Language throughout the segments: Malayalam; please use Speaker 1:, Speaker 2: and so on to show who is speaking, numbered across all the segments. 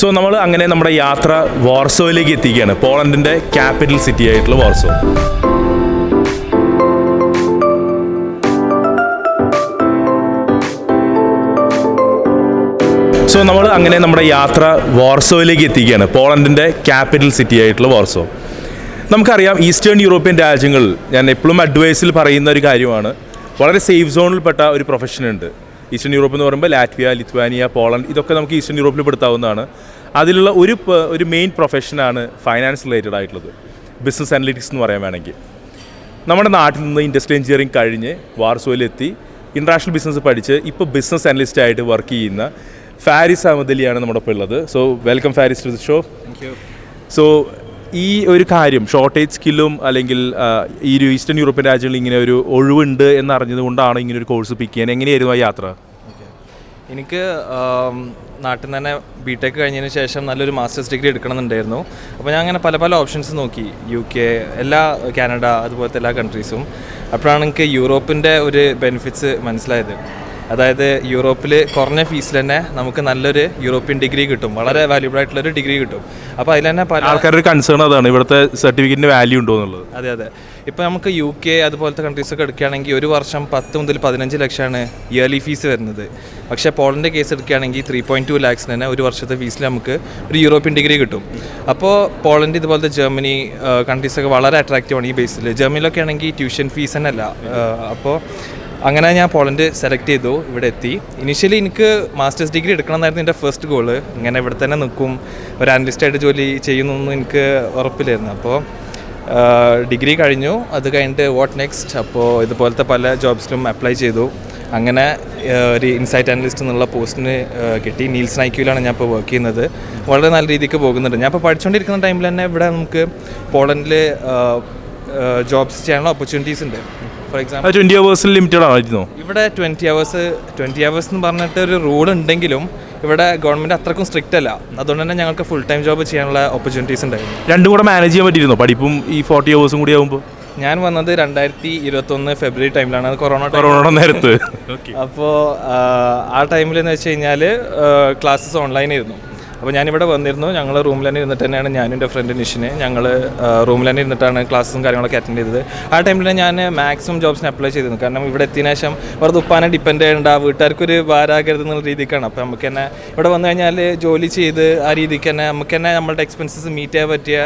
Speaker 1: സോ നമ്മൾ അങ്ങനെ നമ്മുടെ യാത്ര വാർസോയിലേക്ക് എത്തിക്കുകയാണ്. പോളണ്ടിന്റെ ക്യാപിറ്റൽ സിറ്റി ആയിട്ടുള്ള വാർസോ. സോ നമ്മൾ അങ്ങനെ നമ്മുടെ യാത്ര വാർസോയിലേക്ക് എത്തിക്കുകയാണ്. പോളണ്ടിന്റെ ക്യാപിറ്റൽ സിറ്റി ആയിട്ടുള്ള വാർസോ. നമുക്കറിയാം ഈസ്റ്റേൺ യൂറോപ്യൻ രാജ്യങ്ങളിൽ ഞാൻ എപ്പോഴും അഡ്വൈസിൽ പറയുന്ന ഒരു കാര്യമാണ് വളരെ സേഫ് സോണിൽപ്പെട്ട ഒരു പ്രൊഫഷൻ ഉണ്ട്. ഈസ്റ്റേൺ യൂറോപ്പ് എന്ന് പറയുമ്പോൾ ലാറ്റ്വിയ ലിത്വാനിയ പോളണ്ട് ഇതൊക്കെ നമുക്ക് ഈസ്റ്റേൺ യൂറോപ്പിൽ പെടുത്താവുന്നതാണ്. അതിലുള്ള ഒരു ഒരു മെയിൻ പ്രൊഫഷനാണ് ഫൈനാൻസ് റിലേറ്റഡ് ആയിട്ടുള്ളത്. ബിസിനസ് അനലിറ്റിക്സ് എന്ന് പറയാൻ വേണമെങ്കിൽ. നമ്മുടെ നാട്ടിൽ നിന്ന് ഇൻഡസ്ട്രിയൽ എഞ്ചിനീയറിംഗ് കഴിഞ്ഞ് വാർസോയിലെത്തി ഇന്റർനാഷണൽ ബിസിനസ് പഠിച്ച് ഇപ്പോൾ ബിസിനസ് അനലിസ്റ്റ് ആയിട്ട് വർക്ക് ചെയ്യുന്ന ഫാരിസ് അഹമ്മദ് അലിയാണ് നമ്മുടെ ഒപ്പം ഉള്ളത്. So welcome Faris to the show so ഈ ഒരു കാര്യം ഷോർട്ടേജ് സ്കില്ലും അല്ലെങ്കിൽ ഈ ഒരു ഈസ്റ്റേൺ യൂറോപ്യൻ രാജ്യങ്ങളിൽ ഇങ്ങനെ ഒരു ഒഴിവുണ്ട് എന്നറിഞ്ഞത് കൊണ്ടാണ് ഇങ്ങനെ ഒരു കോഴ്സ് പിക്ക് ചെയ്യാൻ. എങ്ങനെയായിരുന്നു ആ യാത്ര?
Speaker 2: എനിക്ക് നാട്ടിൽ നിന്ന് തന്നെ ബി ടെക് കഴിഞ്ഞതിന് ശേഷം നല്ലൊരു മാസ്റ്റേഴ്സ് ഡിഗ്രി എടുക്കണമെന്നുണ്ടായിരുന്നു. അപ്പോൾ ഞാൻ അങ്ങനെ പല പല ഓപ്ഷൻസ് നോക്കി. യു കെ എല്ലാ കാനഡ അതുപോലത്തെ എല്ലാ കൺട്രീസും അപ്പോഴാണ് എനിക്ക് യൂറോപ്പിന്റെ ഒരു ബെനിഫിറ്റ്സ് മനസ്സിലായത്. അതായത് യൂറോപ്പിൽ കുറഞ്ഞ ഫീസിൽ തന്നെ നമുക്ക് നല്ലൊരു യൂറോപ്യൻ ഡിഗ്രി കിട്ടും. വളരെ വാല്യൂബിൾ ആയിട്ടുള്ള ഒരു ഡിഗ്രി കിട്ടും. അപ്പോൾ അതിൽ തന്നെ പല
Speaker 1: ആൾക്കാരുടെ കൺസേൺ അതാണ്. ഇവിടുത്തെ സർട്ടിഫിക്കറ്റിന്റെ വാല്യൂ ഉണ്ടോ എന്നുള്ളത്.
Speaker 2: അതെ അതെ. ഇപ്പോൾ നമുക്ക് യു കെ അതുപോലത്തെ കൺട്രീസൊക്കെ എടുക്കുകയാണെങ്കിൽ ഒരു വർഷം പത്ത് മുതൽ പതിനഞ്ച് ലക്ഷമാണ് ഇയർലി ഫീസ് വരുന്നത്. പക്ഷേ പോളന്റെ കേസ് എടുക്കുകയാണെങ്കിൽ ത്രീ പോയിന്റ് ടു ലാക്സിന് തന്നെ ഒരു വർഷത്തെ ഫീസിൽ നമുക്ക് ഒരു യൂറോപ്യൻ ഡിഗ്രി കിട്ടും. അപ്പോൾ പോളണ്ട് ഇതുപോലത്തെ ജർമ്മനി കൺട്രീസൊക്കെ വളരെ അട്രാക്റ്റീവ് ആണ് ഈ ബേസിൽ ജർമ്മനിയിലൊക്കെ ആണെങ്കിൽ ട്യൂഷൻ ഫീസ് തന്നെ അല്ല അപ്പോൾ അങ്ങനെ ഞാൻ പോളണ്ട് സെലക്ട് ചെയ്തു ഇവിടെ എത്തി. ഇനിഷ്യലി എനിക്ക് മാസ്റ്റേഴ്സ് ഡിഗ്രി എടുക്കണമെന്നായിരുന്നു എന്റെ ഫസ്റ്റ് ഗോൾ ഇങ്ങനെ ഇവിടെ തന്നെ നിൽക്കും. ഒരു അനലിസ്റ്റായിട്ട് ജോലി ചെയ്യുന്നൊന്നും എനിക്ക് ഉറപ്പില്ലായിരുന്നു. അപ്പോൾ ഡിഗ്രി കഴിഞ്ഞു. അത് കഴിഞ്ഞിട്ട് വാട്ട് നെക്സ്റ്റ് അപ്പോൾ ഇതുപോലത്തെ പല ജോബ്സിലും അപ്ലൈ ചെയ്തു. അങ്ങനെ ഒരു ഇൻസൈറ്റ് അനലിസ്റ്റ് എന്നുള്ള പോസ്റ്റിന് കിട്ടി. നീൽസ് നൈക്യൂലാണ് ഞാൻ ഇപ്പോൾ വർക്ക് ചെയ്യുന്നത്. വളരെ നല്ല രീതിക്ക് പോകുന്നുണ്ട്. ഞാൻ ഇപ്പോൾ പഠിച്ചുകൊണ്ടിരിക്കുന്ന ടൈമിൽ തന്നെ ഇവിടെ നമുക്ക് പോളണ്ടിൽ ജോബ്സ് ചെയ്യാനുള്ള ഓപ്പർച്യൂണിറ്റീസ് ഉണ്ട്. ഫോർ എക്സാമ്പിൾ
Speaker 1: ട്വന്റി അവേഴ്സിൽ ലിമിറ്റഡ് ആയിരുന്നു.
Speaker 2: ഇവിടെ ട്വന്റി അവേഴ്സ് ട്വന്റി അവേഴ്സ് എന്ന് പറഞ്ഞിട്ട് ഒരു റൂൾ ഉണ്ടെങ്കിലും ഇവിടെ ഗവൺമെന്റ് അത്രക്കും സ്ട്രിക്റ്റ് അല്ല. അതുകൊണ്ട് തന്നെ ഞങ്ങൾക്ക് ഫുൾ ടൈം ജോബ് ചെയ്യാനുള്ള ഓപ്പർച്യൂണിറ്റീസ് ഉണ്ടായിരുന്നു.
Speaker 1: രണ്ടും കൂടെ മാനേജ് ചെയ്യാൻ പറ്റിയിരുന്നു? പഠിപ്പും ഈ ഫോർട്ടി അവേഴ്സും കൂടി ആകുമ്പോൾ
Speaker 2: ഞാൻ വന്നത് രണ്ടായിരത്തി ഇരുപത്തൊന്ന് ഫെബ്രുവരി ടൈമിലാണ് അത് കൊറോണ
Speaker 1: കൊറോണ നേരത്ത്.
Speaker 2: അപ്പോൾ ആ ടൈമിൽ എന്ന് വെച്ച് കഴിഞ്ഞാൽ ക്ലാസ്സസ് ഓൺലൈൻ ആയിരുന്നു. അപ്പോൾ ഞാനിവിടെ വന്നിരുന്നു. ഞങ്ങൾ റൂമിൽ തന്നെ ഇരുന്നിട്ട് തന്നെയാണ് ഞാനും എന്റെ ഫ്രണ്ട് നിഷിനെ. ഞങ്ങൾ റൂമിൽ തന്നെ ഇരുന്നിട്ടാണ് ക്ലാസ്സും കാര്യങ്ങളൊക്കെ അറ്റൻഡ് ചെയ്തത്. ആ ടൈമിൽ ഞാൻ മാക്സിമം ജോബ്സിന് അപ്ലൈ ചെയ്തിരുന്നു. കാരണം ഇവിടെ എത്തിയതിനു ശേഷം വെറുതെ ഉപ്പാനെ ഡിപ്പെൻഡ് ചെയ്യേണ്ട വീട്ടുകാർക്കൊരു ഭാരാകരുത് എന്നുള്ള രീതിക്കാണ്. അപ്പോൾ നമുക്ക് തന്നെ ഇവിടെ വന്നു കഴിഞ്ഞാൽ ജോലി ചെയ്ത് ആ രീതിക്ക് തന്നെ നമുക്ക് തന്നെ നമ്മളുടെ എക്സ്പെൻസസ് മീറ്റ് ചെയ്യാൻ പറ്റിയ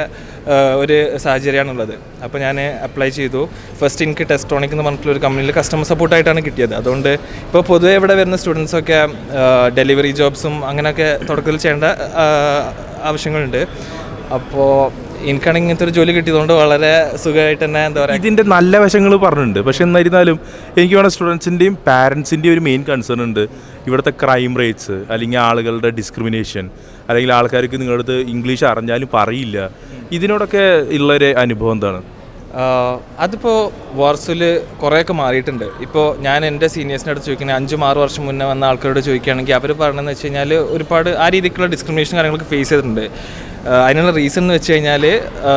Speaker 2: ഒരു സാഹചര്യമാണുള്ളത്. അപ്പോൾ ഞാൻ അപ്ലൈ ചെയ്തു. ഫസ്റ്റ് എനിക്ക് ടെസ്റ്റോണിക് എന്ന് പറഞ്ഞിട്ടുള്ള ഒരു കമ്പനിയിൽ കസ്റ്റമർ സപ്പോർട്ടായിട്ടാണ് കിട്ടിയത്. അതുകൊണ്ട് ഇപ്പോൾ പൊതുവേ ഇവിടെ വരുന്ന സ്റ്റുഡൻസൊക്കെ ഡെലിവറി ജോബ്സും അങ്ങനെയൊക്കെ തുടക്കത്തിൽ ചെയ്യേണ്ട ആവശ്യങ്ങളുണ്ട്. അപ്പോൾ എനിക്കാണെങ്കിൽ ഇങ്ങനത്തെ ഒരു ജോലി കിട്ടിയതുകൊണ്ട് വളരെ സുഖമായിട്ട് തന്നെ എന്താ പറയുക
Speaker 1: ഇതിന്റെ നല്ല വശങ്ങൾ പറഞ്ഞിട്ടുണ്ട്. പക്ഷെ എന്നിരുന്നാലും എനിക്ക് വേണം സ്റ്റുഡൻസിന്റെയും പാരൻസിന്റെയും ഒരു മെയിൻ കൺസേൺ ഉണ്ട്. ഇവിടുത്തെ ക്രൈം റേറ്റ്സ് അല്ലെങ്കിൽ ആളുകളുടെ ഡിസ്ക്രിമിനേഷൻ അല്ലെങ്കിൽ ആൾക്കാർക്ക് നിങ്ങളുടെ അടുത്ത് ഇംഗ്ലീഷ് അറിഞ്ഞാലും പറയില്ല. ഇതിനോടൊക്കെ ഉള്ളൊരു അനുഭവം എന്താണ്?
Speaker 2: അതിപ്പോൾ വാർസിൽ കുറേയൊക്കെ മാറിയിട്ടുണ്ട്. ഇപ്പോൾ ഞാൻ എന്റെ സീനിയേഴ്സിന്റെ അടുത്ത് ചോദിക്കുന്നത് അഞ്ചും ആറ് വർഷം മുന്നേ വന്ന ആൾക്കാരോട് ചോദിക്കുകയാണെങ്കിൽ അവർ പറഞ്ഞതെന്ന് വെച്ച് കഴിഞ്ഞാൽ ഒരുപാട് ആ രീതിക്കുള്ള ഡിസ്ക്രിമിനേഷൻ കാര്യങ്ങളൊക്കെ ഫേസ് ചെയ്തിട്ടുണ്ട്. അതിനുള്ള റീസൺ എന്ന് വെച്ച് കഴിഞ്ഞാൽ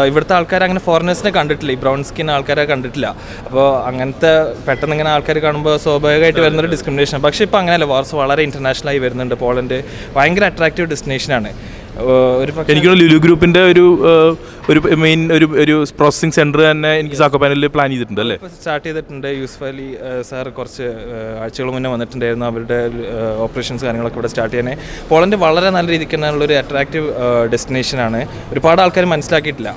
Speaker 2: ഇവിടുത്തെ ആൾക്കാർ അങ്ങനെ ഫോറിനേഴ്സിനെ കണ്ടിട്ടില്ല. ഈ ബ്രൗൺ സ്കിൻ ആൾക്കാരെ കണ്ടിട്ടില്ല. അപ്പോൾ അങ്ങനത്തെ പെട്ടെന്ന് ഇങ്ങനെ ആൾക്കാർ കാണുമ്പോൾ സ്വാഭാവികമായിട്ട് വരുന്നൊരു ഡിസ്ക്രിമിനേഷൻ പക്ഷേ ഇപ്പോൾ അങ്ങനെയല്ല. വാർസ് വളരെ ഇന്റർനാഷണലായി വരുന്നുണ്ട്. പോളണ്ട് ഭയങ്കര അട്രാക്റ്റീവ് ഡെസ്റ്റിനേഷനാണ് ഒരു പക്ഷേ
Speaker 1: എനിക്ക് ലുലു ഗ്രൂപ്പിന്റെ ഒരു ഒരു മെയിൻ ഒരു ഒരു പ്രോസസിംഗ് സെന്റർ തന്നെ എനിക്ക് സാക്കോ പാനലിൽ പ്ലാൻ ചെയ്തിട്ടുണ്ട് അല്ലേ?
Speaker 2: സ്റ്റാർട്ട് ചെയ്തിട്ടുണ്ട്. യൂസഫ് അലി സാർ കുറച്ച് ആഴ്ചകൾ മുന്നേ വന്നിട്ടുണ്ടായിരുന്നു. അവരുടെ ഓപ്പറേഷൻസ് കാര്യങ്ങളൊക്കെ ഇവിടെ സ്റ്റാർട്ട് ചെയ്യാനേ പോളണ്ട് വളരെ നല്ല രീതിക്ക് തന്നെയുള്ള ഒരു അട്രാക്റ്റീവ് ഡെസ്റ്റിനേഷനാണ് ഒരുപാട് ആൾക്കാർ മനസ്സിലാക്കിയിട്ടില്ല.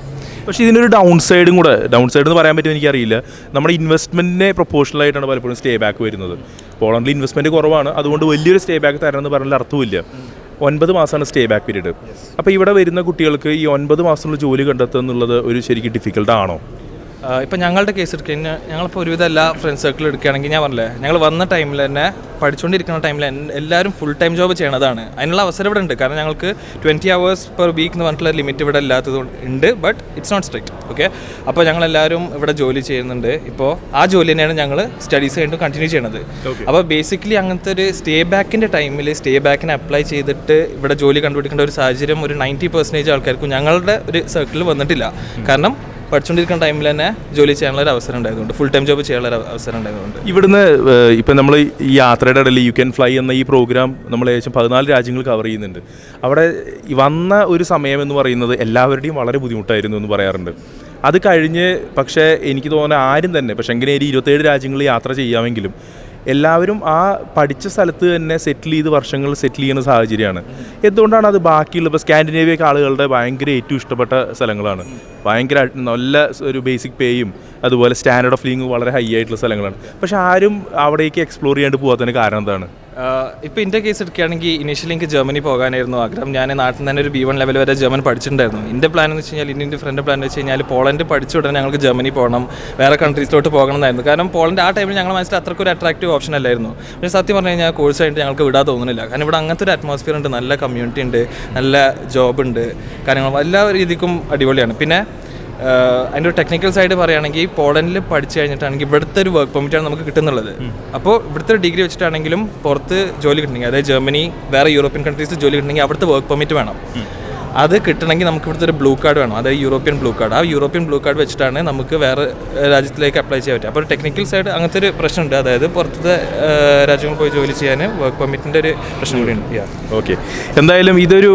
Speaker 1: പക്ഷേ ഇതിനൊരു ഡൗൺ സൈഡും കൂടെ ഡൗൺ സൈഡ് എന്ന് പറയാൻ പറ്റും എനിക്കറിയില്ല. നമ്മുടെ ഇൻവെസ്റ്റ്മെന്റിനെ പ്രൊപ്പോഷണൽ ആയിട്ടാണ് പലപ്പോഴും സ്റ്റേ ബാക്ക് വരുന്നത്. പോളണ്ടിൽ ഇൻവെസ്റ്റ്മെന്റ് കുറവാണ്. അതുകൊണ്ട് വലിയൊരു സ്റ്റേ ബാക്ക് തരണമെന്ന് പറഞ്ഞാൽ അർത്ഥമില്ല ഒൻപത് മാസമാണ് സ്റ്റേ ബാക്ക് പീരീഡ് അപ്പോൾ ഇവിടെ വരുന്ന കുട്ടികൾക്ക് ഈ ഒൻപത് മാസത്തിനുള്ള ജോലി കണ്ടെത്തുക എന്നുള്ളത് ഒരു ശരിക്കും ഡിഫിക്കൽട്ട് ആണോ?
Speaker 2: ഇപ്പം ഞങ്ങളുടെ കേസ് എടുക്കുക കഴിഞ്ഞാൽ ഞങ്ങളിപ്പോൾ ഒരുവിധം എല്ലാ ഫ്രണ്ട്സ് സർക്കിൾ എടുക്കുകയാണെങ്കിൽ ഞാൻ പറഞ്ഞില്ലേ ഞങ്ങൾ വന്ന ടൈമിൽ തന്നെ പഠിച്ചുകൊണ്ടിരിക്കുന്ന ടൈമിൽ എല്ലാവരും ഫുൾ ടൈം ജോബ് ചെയ്യണതാണ്. അതിനുള്ള അവസരം ഇവിടെ ഉണ്ട്. കാരണം ഞങ്ങൾക്ക് ട്വന്റി അവേഴ്സ് പെർ വീക്ക് എന്ന് പറഞ്ഞിട്ടുള്ള ലിമിറ്റ് ഇവിടെ ഇല്ലാത്തത് ഉണ്ട് but it's not strict okay അപ്പോൾ ഞങ്ങൾ എല്ലാവരും ഇവിടെ ജോലി ചെയ്യുന്നുണ്ട്. ഇപ്പോൾ ആ ജോലി തന്നെയാണ് ഞങ്ങൾ സ്റ്റഡീസ് കഴിഞ്ഞിട്ട് കണ്ടിന്യൂ ചെയ്യണത്. അപ്പോൾ ബേസിക്കലി അങ്ങനത്തെ ഒരു സ്റ്റേ ബാക്കിന്റെ ടൈമിൽ സ്റ്റേ ബാക്കിന് അപ്ലൈ ചെയ്തിട്ട് ഇവിടെ ജോലി കണ്ടുപിടിക്കേണ്ട ഒരു സാഹചര്യം ഒരു നയന്റി പെർസെന്റേജ് ആൾക്കാർക്കും ഞങ്ങളുടെ ഒരു സർക്കിളിൽ വന്നിട്ടില്ല. കാരണം പഠിച്ചുകൊണ്ടിരിക്കുന്ന ടൈമിൽ തന്നെ ജോലി ചെയ്യാനുള്ള ഒരു അവസരം ഉണ്ടായതുകൊണ്ട് ഫുൾ ടൈം ജോബ് ചെയ്യാനുള്ള അവസരം ഉണ്ടായതുകൊണ്ട്.
Speaker 1: ഇവിടുന്ന് ഇപ്പം നമ്മൾ ഈ യാത്രയുടെ ഇടയിൽ യു ക്യാൻ ഫ്ലൈ എന്ന ഈ പ്രോഗ്രാം നമ്മൾ ഏകദേശം പതിനാല് രാജ്യങ്ങൾ കവർ ചെയ്യുന്നുണ്ട്. അവിടെ വന്ന ഒരു സമയം എന്ന് പറയുന്നത് എല്ലാവരുടെയും വളരെ ബുദ്ധിമുട്ടായിരുന്നു എന്ന് പറയാറുണ്ട്. അത് കഴിഞ്ഞ് പക്ഷേ എനിക്ക് തോന്നുന്ന ആരും തന്നെ പക്ഷേ എങ്ങനെ ഒരു ഇരുപത്തേഴ് രാജ്യങ്ങളിൽ യാത്ര ചെയ്യാമെങ്കിലും എല്ലാവരും ആ പഠിച്ച സ്ഥലത്ത് തന്നെ സെറ്റിൽ ചെയ്ത് വർഷങ്ങൾ സെറ്റിൽ ചെയ്യുന്ന സാഹചര്യമാണ്. എന്തുകൊണ്ടാണ് അത് ബാക്കിയുള്ള ഇപ്പോൾ സ്കാൻഡിനേവിയൊക്കെ ആളുകളുടെ ഭയങ്കര ഏറ്റവും ഇഷ്ടപ്പെട്ട സ്ഥലങ്ങളാണ്. ഭയങ്കര നല്ല ഒരു ബേസിക് പേയും അതുപോലെ സ്റ്റാൻഡേർഡ് ഓഫ് ലിവിങ് വളരെ ഹൈ ആയിട്ടുള്ള സ്ഥലങ്ങളാണ്. പക്ഷെ ആരും അവിടേക്ക് എക്സ്പ്ലോർ ചെയ്യാണ്ട് പോകാത്തതിന് കാരണം എന്താണ്?
Speaker 2: ഇപ്പോൾ എന്റെ കേസ് എടുക്കുകയാണെങ്കിൽ ഇനീഷ്യലി എനിക്ക് ജർമ്മനി പോകാനായിരുന്നു ആഗ്രഹം. ഞാൻ നാട്ടിൽ തന്നെ ഒരു ബി വൺ ലെവൽ വരെ ജർമ്മൻ പഠിച്ചിട്ടുണ്ടായിരുന്നു. എന്റെ പ്ലാൻ എന്ന് വെച്ച് കഴിഞ്ഞാൽ എന്റെ ഫ്രണ്ട് പ്ലാൻ എന്ന് വെച്ച് കഴിഞ്ഞാൽ പോളണ്ട് പഠിച്ച ഉടനെ ഞങ്ങൾക്ക് ജർമ്മനി പോകണം. വേറെ കൺട്രീസിലോട്ട് പോകണം എന്നായിരുന്നു കാരണം പോളണ്ട് ആ ടൈമിൽ ഞങ്ങൾ മനസ്സിൽ അത്രയ്ക്ക് ഒരു അട്രാക്റ്റീവ് ഓപ്ഷൻ അല്ലായിരുന്നു. പക്ഷേ സത്യം പറഞ്ഞു കഴിഞ്ഞാൽ കോഴ്സ് ആയിട്ട് ഞങ്ങൾക്ക് വിടാൻ തോന്നുന്നില്ല. കാരണം ഇവിടെ അങ്ങനത്തെ ഒരു അറ്റ്മോസ്ഫിയർ ഉണ്ട്. നല്ല കമ്മ്യൂണിറ്റി ഉണ്ട്. നല്ല ജോബ് ഉണ്ട്. കാര്യങ്ങൾ എല്ലാ രീതിക്കും അടിപൊളിയാണ്. പിന്നെ അതിന്റെ ഒരു ടെക്നിക്കൽ സൈഡ് പറയുകയാണെങ്കിൽ പോളണ്ടിൽ പഠിച്ചു കഴിഞ്ഞിട്ടാണെങ്കിൽ ഇവിടുത്തെ ഒരു വർക്ക് പെർമിറ്റാണ് നമുക്ക് കിട്ടുന്നുള്ളത്. അപ്പോൾ ഇവിടുത്തെ ഒരു ഡിഗ്രി വെച്ചിട്ടാണെങ്കിലും പുറത്ത് ജോലി കിട്ടണമെങ്കിൽ അതായത് ജർമ്മനി വേറെ യൂറോപ്യൻ കൺട്രീസിൽ ജോലി കിട്ടണമെങ്കിൽ അവിടുത്തെ വർക്ക് പെർമിറ്റ് വേണം. അത് കിട്ടണമെങ്കിൽ നമുക്ക് ഇവിടുത്തെ ഒരു ബ്ലൂ കാർഡ് വേണം. അതായത് യൂറോപ്യൻ ബ്ലൂ കാർഡ് ആ യൂറോപ്യൻ ബ്ലൂ കാർഡ് വെച്ചിട്ടാണ് നമുക്ക് വേറെ രാജ്യത്തിലേക്ക് അപ്ലൈ ചെയ്യാൻ പറ്റുക. അപ്പോൾ ടെക്നിക്കൽ സൈഡ് അങ്ങനത്തെ ഒരു പ്രശ്നമുണ്ട്. അതായത് പുറത്തത്തെ രാജ്യങ്ങൾ പോയി ജോലി ചെയ്യാൻ വർക്ക് പെർമിറ്റിന്റെ ഒരു പ്രശ്നം കൂടി ഉണ്ട്.
Speaker 1: ഓക്കെ എന്തായാലും ഇതൊരു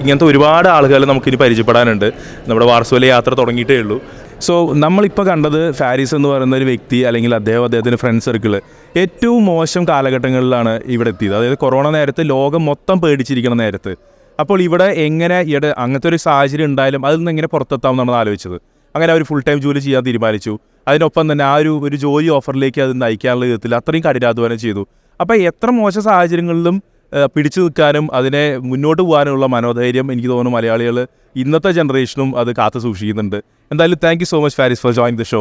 Speaker 1: ഇങ്ങനത്തെ ഒരുപാട് ആളുകൾ നമുക്കിനി പരിചയപ്പെടാനുണ്ട്. നമ്മുടെ വാർസോയിലെ യാത്ര തുടങ്ങിയിട്ടേ ഉള്ളൂ. സോ നമ്മളിപ്പോൾ കണ്ടത് ഫാരിസ് എന്ന് പറയുന്ന ഒരു വ്യക്തി അല്ലെങ്കിൽ അദ്ദേഹം അദ്ദേഹത്തിന്റെ ഫ്രണ്ട് സർക്കിൾ ഏറ്റവും മോശം കാലഘട്ടങ്ങളിലാണ് ഇവിടെ എത്തിയത്. അതായത് കൊറോണ നേരത്ത് ലോകം മൊത്തം പേടിച്ചിരിക്കുന്ന നേരത്ത്. അപ്പോൾ ഇവിടെ എങ്ങനെ ഇവിടെ അങ്ങനത്തെ ഒരു സാഹചര്യം ഉണ്ടായാലും അതിൽ നിന്ന് എങ്ങനെ പുറത്തെത്താം എന്നാണ് ആലോചിച്ചത്. അങ്ങനെ അവർ ഫുൾ ടൈം ജോലി ചെയ്യാൻ തീരുമാനിച്ചു. അതിനൊപ്പം തന്നെ ആ ഒരു ഒരു ജോലി ഓഫറിലേക്ക് അത് നയിക്കാനുള്ള വിധത്തിൽ അത്രയും കഠിനാധ്വാനം ചെയ്തു. അപ്പോൾ എത്ര മോശ സാഹചര്യങ്ങളിലും പിടിച്ചു നിൽക്കാനും അതിനെ മുന്നോട്ട് പോകാനുള്ള മനോധൈര്യം എനിക്ക് തോന്നുന്നു മലയാളികൾ ഇന്നത്തെ ജനറേഷനും അത് കാത്തു സൂക്ഷിക്കുന്നുണ്ട് എന്തായാലും thank so much Faris for join the show